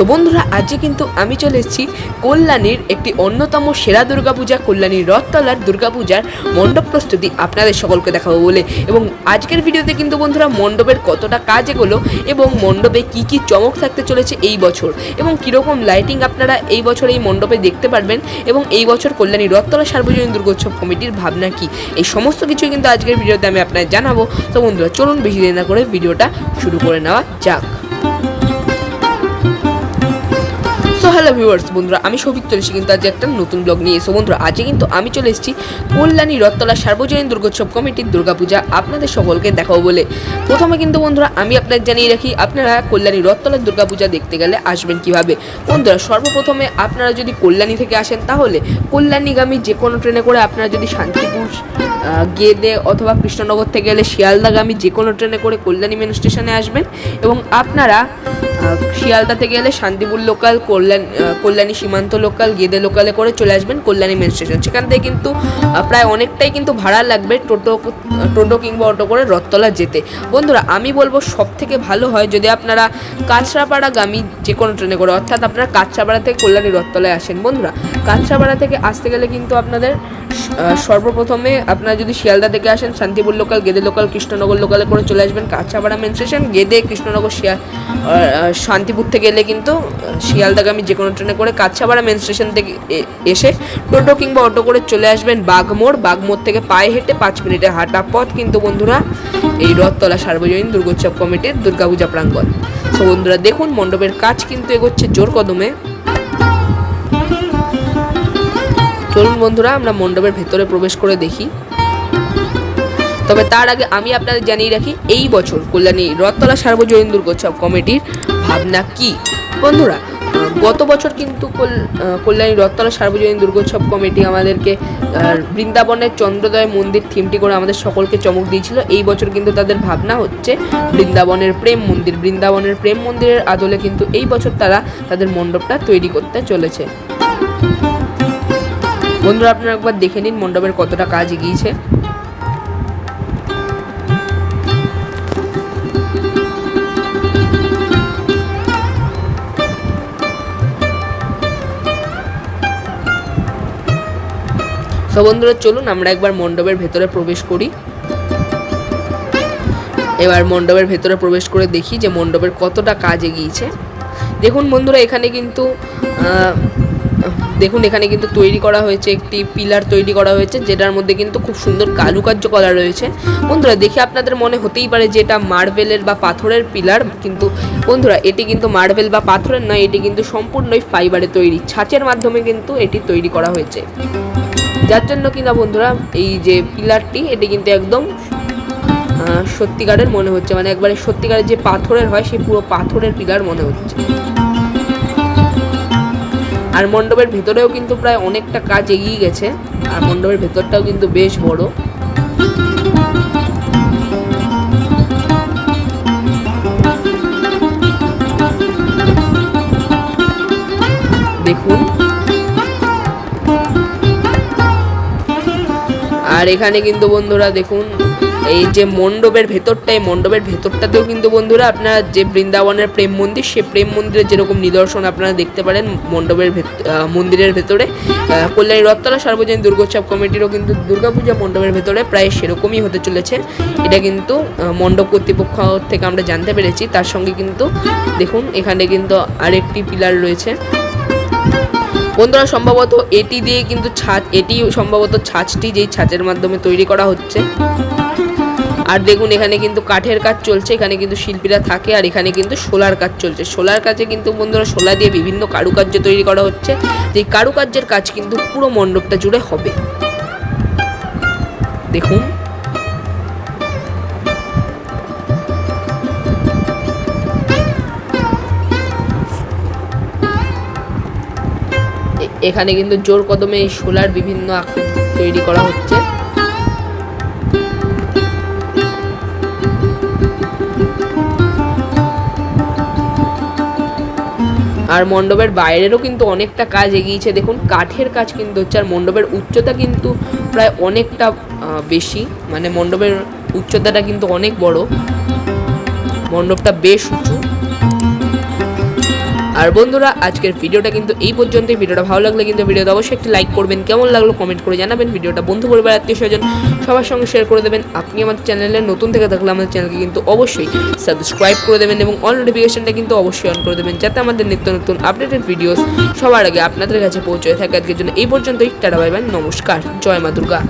তো বন্ধুরা, আজকে কিন্তু আমি চলে এসেছি কল্যাণীর একটি অন্যতম সেরা দুর্গাপূজা, কল্যাণীর রথতলার দুর্গাপূজার মণ্ডপ প্রস্তুতি আপনাদের সকলকে দেখাবো বলে। এবং আজকের ভিডিওতে কিন্তু বন্ধুরা, মণ্ডপের কতটা কাজ এগোলো এবং মণ্ডপে কি কি চমক থাকতে চলেছে এই বছর। এবং কীরকম লাইটিং আপনারা এই বছর এই মণ্ডপে দেখতে পারবেন এবং এই বছর কল্যাণী রথতলা সার্বজনীন দুর্গোৎসব কমিটির ভাবনা কি? এই সমস্ত কিছুই কিন্তু আজকের ভিডিওতে আমি আপনাদের জানাব। তো বন্ধুরা, চলুন বেশি দেরি না করে ভিডিওটা শুরু করে নেওয়া যাক। হ্যালো ভিউয়ার্স, বন্ধুরা, আমি সৌভিক চলেছি কিন্তু আজ একটা নতুন ব্লগ নিয়ে। এসো বন্ধুরা, আজকে কিন্তু আমি চলে এসেছি কল্যাণী রথতলা সার্বজনীন দুর্গোৎসব কমিটির দুর্গাপূজা আপনাদের সকলকে দেখাবো বলে। প্রথমে কিন্তু, বন্ধুরা, আমি আপনাদের জানিয়ে রাখি, আপনারা কল্যাণী রথতলার দুর্গাপূজা দেখতে গেলে আসবেন কীভাবে? বন্ধুরা, সর্বপ্রথমে আপনারা যদি কল্যাণী থেকে আসেন, তাহলে কল্যাণীগামী যে কোনো ট্রেনে করে আপনারা যদি শান্তিপুর গেদে অথবা কৃষ্ণনগর থেকে গেলে শিয়ালদাগামী যে কোনো ট্রেনে করে কল্যাণী মেন স্টেশনে আসবেন এবং আপনারা শিয়ালদা থেকে গেলে শান্তিপুর লোকাল কল্যাণ কল্যাণী সীমান্ত লোকাল গেদে লোকালে করে চলে আসবেন কল্যাণী মেন স্টেশন সেখান থেকে কিন্তু প্রায় অনেকটাই কিন্তু ভাড়া লাগবে টোটো টোটো কিংবা অটো করে রথতলা যেতে। বন্ধুরা, আমি বলব সব থেকে ভালো হয় যদি আপনারা কাঁচরাপাড়াগামী যে কোনো ট্রেনে করে, অর্থাৎ আপনারা কাঁচরাপাড়া থেকে কল্যাণী রথতলায় আসেন। বন্ধুরা, কাঁচরাপাড়া থেকে আসতে গেলে কিন্তু আপনাদের সর্বপ্রথমে আপনারা যদি শিয়ালদা থেকে আসেন, শান্তিপুর লোকাল গেদে লোকাল কৃষ্ণনগর লোকালে করে চলে আসবেন, কাঁচাপাড়া মেন স্টেশন গেদে, কৃষ্ণনগর, শিয়া শান্তিপুর থেকে এলে কিন্তু শিয়ালদাগামী যে কোনো ট্রেনে করে কাছাপাড়া মেন স্টেশন থেকে এসে টোটো কিংবা অটো করে চলে আসবেন বাগমোড় বাঘমোড় থেকে পায়ে হেঁটে পাঁচ মিনিটের হাঁটা পথ কিন্তু বন্ধুরা, এই রথতলা সার্বজনীন দুর্গোৎসব কমিটির দুর্গাপূজা প্রাঙ্গণ। তো বন্ধুরা দেখুন, মণ্ডপের কাজ কিন্তু এগোচ্ছে জোর কদমে। চলুন বন্ধুরা, আমরা মণ্ডপের ভেতরে প্রবেশ করে দেখি। তবে তার আগে আমি আপনাদের জানিয়ে রাখি, এই বছর কল্যাণী রথতলা সার্বজনীন দুর্গোৎসব কমিটির ভাবনা কি? বন্ধুরা গত বছর কিন্তু কল- কল্যাণী রথতলা সার্বজনীন দুর্গোৎসব কমিটি আমাদেরকে বৃন্দাবনের চন্দ্রোদয় মন্দির থিমটি করে আমাদের সকলকে চমক দিয়েছিল। এই বছর কিন্তু তাদের ভাবনা হচ্ছে বৃন্দাবনের প্রেম মন্দির। বৃন্দাবনের প্রেম মন্দিরের আদলে কিন্তু এই বছর তারা তাদের মণ্ডপটা তৈরি করতে চলেছে। বন্ধুরা, আপনারা একবার দেখে নিন মণ্ডপের কতটা কাজ এগিয়েছে। তো বন্ধুরা, চলুন আমরা একবার মণ্ডপের ভেতরে প্রবেশ করি। এবার মণ্ডপের ভেতরে প্রবেশ করে দেখি যে মণ্ডপের কতটা কাজ এগিয়েছে। দেখুন বন্ধুরা, এখানে কিন্তু দেখুন, এখানে কিন্তু তৈরি করা হয়েছে, একটি পিলার তৈরি করা হয়েছে, যেটার মধ্যে কিন্তু খুব সুন্দর কারুকার্য করা রয়েছে। বন্ধুরা, দেখে আপনাদের মনে হতেই পারে যে এটা মার্বেলের বা পাথরের পিলার, কিন্তু বন্ধুরা, এটি কিন্তু মার্বেল বা পাথরের নয়, এটি কিন্তু সম্পূর্ণই ফাইবারে তৈরি, ছাঁচের মাধ্যমে কিন্তু এটি তৈরি করা হয়েছে। যার জন্য কিনা বন্ধুরা, এই যে পিলারটি, এটি কিন্তু একদম সত্যিকারের মনে হচ্ছে মানে একবারে সত্যিকারের যে পাথরের হয় সেই পুরো পাথরের পিলার মনে হচ্ছে। আর মণ্ডপের ভেতরেও কিন্তু প্রায় অনেকটা কাজ এগিয়ে গেছে, আর মণ্ডপের ভেতরটাও কিন্তু বেশ বড়। দেখুন। আর এখানে কিন্তু বন্ধুরা দেখুন এই যে মণ্ডপের ভেতরটা, এই মণ্ডপের ভেতরটাতেও কিন্তু বন্ধুরা আপনারা যে বৃন্দাবনের প্রেম মন্দির, সে প্রেম মন্দিরের যেরকম নিদর্শন আপনারা দেখতে পারেন মণ্ডপের মন্দিরের ভেতরে। কল্যাণী রথতলা, সার্বজনীন দুর্গোৎসব কমিটিরও কিন্তু দুর্গাপূজা মণ্ডপের ভেতরে প্রায় সেরকমই হতে চলেছে। এটা কিন্তু মণ্ডপ কর্তৃপক্ষ থেকে আমরা জানতে পেরেছি। তার সঙ্গে কিন্তু দেখুন, এখানে কিন্তু আরেকটি পিলার রয়েছে। বন্ধুরা, সম্ভবত এটি দিয়ে কিন্তু ছাদ এটি সম্ভবত ছাঁচটি যেই ছাঁচের মাধ্যমে তৈরি করা হচ্ছে। আর দেখুন, এখানে কিন্তু কাঠের কাজ চলছে, এখানে কিন্তু শিল্পীরা থাকে, আর এখানে কিন্তু সোলার কাজ চলছে। সোলার কাজে কিন্তু বন্ধুরা, সোলা দিয়ে বিভিন্ন কারুকার্য তৈরি করা হচ্ছে। যে কারুকার্যের কাজ কিন্তু পুরো মণ্ডপটা জুড়ে হবে। দেখুন। এখানে কিন্তু জোর কদমে সোলার বিভিন্ন আকৃতি তৈরি করা হচ্ছে। আর মণ্ডপের বাইরেরও কিন্তু অনেকটা কাজ এগিয়েছে। দেখুন, কাঠের কাজ কিন্তু হচ্ছে, আর মণ্ডপের উচ্চতা কিন্তু প্রায় অনেকটা বেশি। মানে মণ্ডপের উচ্চতাটা কিন্তু অনেক বড়। মণ্ডপটা বেশ উঁচু। আর বন্ধুরা, আজকের ভিডিওটা কিন্তু এই পর্যন্তই। ভিডিওটা ভালো লাগলে কিন্তু ভিডিওটা অবশ্যই একটি লাইক করবেন, কেমন লাগল কমেন্ট করে জানাবেন। ভিডিওটা বন্ধু পরিবার আত্মীয় স্বজন সবার সঙ্গে শেয়ার করে দেবেন। আপনি আমাদের চ্যানেলে নতুন থেকে থাকলে আমাদের চ্যানেলকে কিন্তু অবশ্যই সাবস্ক্রাইব করে দেবেন এবং অল নোটিফিকেশনটা কিন্তু অবশ্যই অন করে দেবেন, যাতে আমাদের নিত্য নতুন আপডেটেড ভিডিওস সবার আগে আপনাদের কাছে পৌঁছে থাকে। আজকের জন্য এই পর্যন্তই। টাটা বাই নমস্কার। জয় মা দুর্গা।